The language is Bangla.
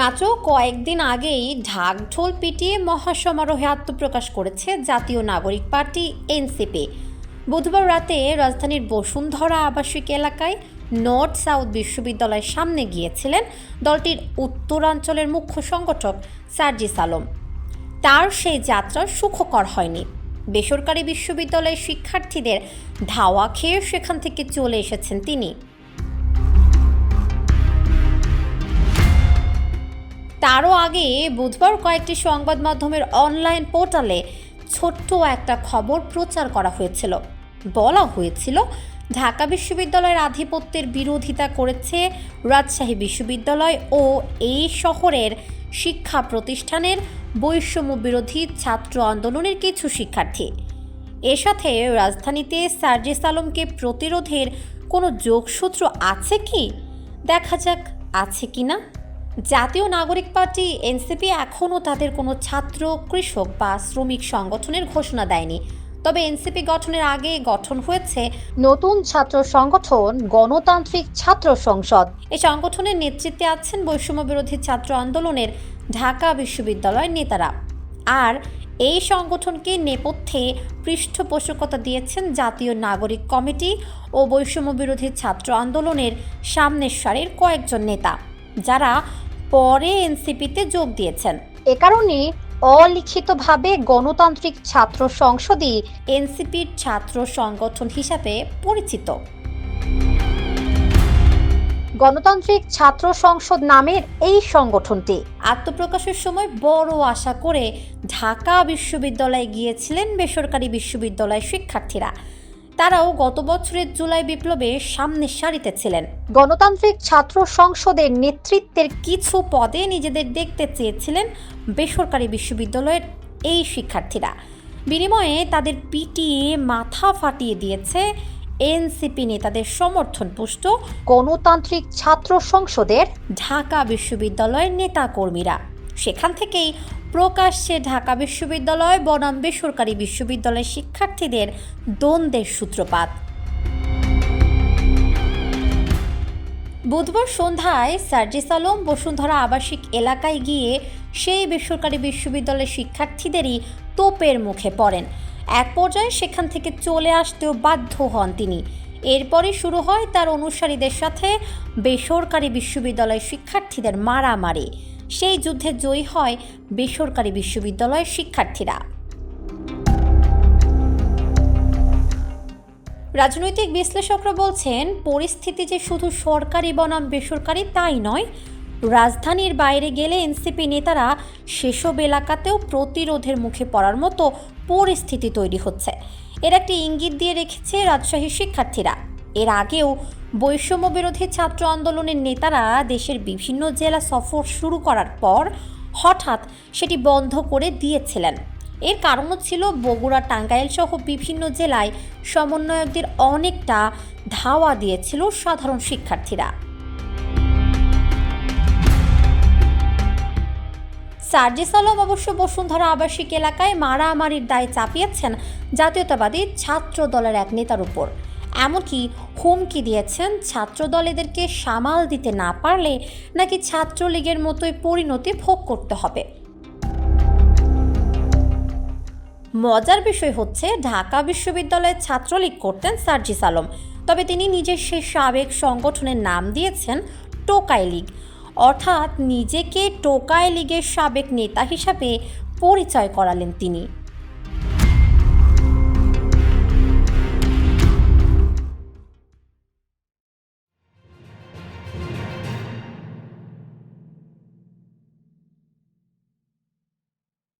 মাত্র কয়েকদিন আগেই ঢাকঢোল পিটিয়ে মহাসমারোহে আত্মপ্রকাশ করেছে জাতীয় নাগরিক পার্টি, এনসিপি। বুধবার রাতে রাজধানীর বসুন্ধরা আবাসিক এলাকায় নর্থ সাউথ বিশ্ববিদ্যালয়ের সামনে গিয়েছিলেন দলটির উত্তরাঞ্চলের মুখ্য সংগঠক সার্জিস আলম। তার সেই যাত্রা সুখকর হয়নি। বেসরকারি বিশ্ববিদ্যালয়ের শিক্ষার্থীদের ধাওয়া খেয়ে সেখান থেকে চলে এসেছেন তিনি। তারও আগে বুধবার কয়েকটি সংবাদ মাধ্যমের অনলাইন পোর্টালে ছোট্ট একটা খবর প্রচার করা হয়েছিল। বলা হয়েছিল, ঢাকা বিশ্ববিদ্যালয়ের আধিপত্যের বিরোধিতা করেছে রাজশাহী বিশ্ববিদ্যালয় ও এই শহরের শিক্ষা প্রতিষ্ঠানের বৈষম্য বিরোধী ছাত্র আন্দোলনের কিছু শিক্ষার্থী। এর সাথে রাজধানীতে সার্জিস আলমকে প্রতিরোধের কোনো যোগসূত্র আছে কি? দেখা যাক, আছে কি না জাতীয় নাগরিক পার্টি এনসিপি এখনও তাদের কোনো ছাত্র, কৃষক বা শ্রমিক সংগঠনের ঘোষণা দেয়নি। তবে এনসিপি গঠনের আগে গঠন হয়েছে নতুন ছাত্র সংগঠন, গণতান্ত্রিক ছাত্র সংসদ। এই সংগঠনের নেতৃত্বে আছেন বৈষম্য বিরোধী ছাত্র আন্দোলনের ঢাকা বিশ্ববিদ্যালয়ের নেতারা। আর এই সংগঠনকে নেপথ্যে পৃষ্ঠপোষকতা দিয়েছেন জাতীয় নাগরিক কমিটি ও বৈষম্য বিরোধী ছাত্র আন্দোলনের সামনের সারির কয়েকজন নেতা, যারা পরে এনসিপিতে যোগ দিয়েছেন। এ কারণে অলিখিতভাবে গণতান্ত্রিক ছাত্র সংসদই এনসিপির ছাত্র সংগঠন হিসাবে পরিচিত। গণতান্ত্রিক ছাত্র সংসদ নামের এই সংগঠনটি। আত্মপ্রকাশের সময় বড় আশা করে ঢাকা বিশ্ববিদ্যালয়ে গিয়েছিলেন বেসরকারি বিশ্ববিদ্যালয়ের শিক্ষার্থীরা। তারাও গত বছরের জুলাই বিপ্লবে সামনের সারিতে ছিলেন। গণতান্ত্রিক ছাত্র সংসদের নেতৃত্বের কিছু পদে নিজেদের দেখতে চেয়েছিলেন বেসরকারি বিশ্ববিদ্যালয়ের এই শিক্ষার্থীরা। বিনিময়ে তাদের পিটিয়ে মাথা ফাটিয়ে দিয়েছে এনসিপি নেতাদের সমর্থন পুষ্ট গণতান্ত্রিক ছাত্র সংসদের ঢাকা বিশ্ববিদ্যালয়ের নেতাকর্মীরা। সেখান থেকেই প্রকাশ্যে ঢাকা বিশ্ববিদ্যালয়, বনাম বেসরকারি বিশ্ববিদ্যালয়ের শিক্ষার্থীদের দ্বন্দ্বের সূত্রপাত। বুধবার সন্ধ্যায় সার্জিস আলম বসুন্ধরা আবাসিক এলাকায় গিয়ে সেই বেসরকারি বিশ্ববিদ্যালয়ের শিক্ষার্থীদেরই তোপের মুখে পড়েন। এক পর্যায়ে সেখান থেকে চলে আসতেও বাধ্য হন তিনি। এরপরই শুরু হয় তার অনুসারীদের সাথে বেসরকারি বিশ্ববিদ্যালয়ের শিক্ষার্থীদের মারামারি। সেই যুদ্ধে জয়ী হয় বেসরকারি বিশ্ববিদ্যালয়ের শিক্ষার্থীরা। রাজনৈতিক বিশ্লেষকরা বলছেন, পরিস্থিতি যে শুধু সরকারি বনাম বেসরকারি তাই নয়, রাজধানীর বাইরে গেলে এনসিপি নেতারা সেসব এলাকাতেও প্রতিরোধের মুখে পড়ার মতো পরিস্থিতি তৈরি হচ্ছে। এর একটি ইঙ্গিত দিয়ে রেখেছে রাজশাহীর শিক্ষার্থীরা। এর আগেও বৈষম্য বিরোধী ছাত্র আন্দোলনের নেতারা দেশের বিভিন্ন জেলা সফর শুরু করার পর হঠাৎ সেটি বন্ধ করে দিয়েছিলেন। এর কারণও ছিল বগুড়া, টাঙ্গাইল সহ বিভিন্ন জেলায় সমন্বয়কদের অনেকটা ধাওয়া দিয়েছিল সাধারণ শিক্ষার্থীরা। সার্জিস আলম অবশ্য বসুন্ধরা আবাসিক এলাকায় মারামারির দায় চাপিয়েছেন জাতীয়তাবাদী ছাত্র দলের এক নেতার উপর। এমনকি হুমকি দিয়েছেন ছাত্র দল এদেরকে সামাল দিতে না পারলে নাকি ছাত্রলীগের মতোই পরিণতি ভোগ করতে হবে। মজার বিষয় হচ্ছে, ঢাকা বিশ্ববিদ্যালয়ে ছাত্রলীগ করতেন সার্জিস আলম। তবে তিনি নিজের সেই সাবেক সংগঠনের নাম দিয়েছেন টোকাই লীগ। অর্থাৎ নিজেকে টোকাই লীগের সাবেক নেতা হিসাবে পরিচয় করালেন তিনি।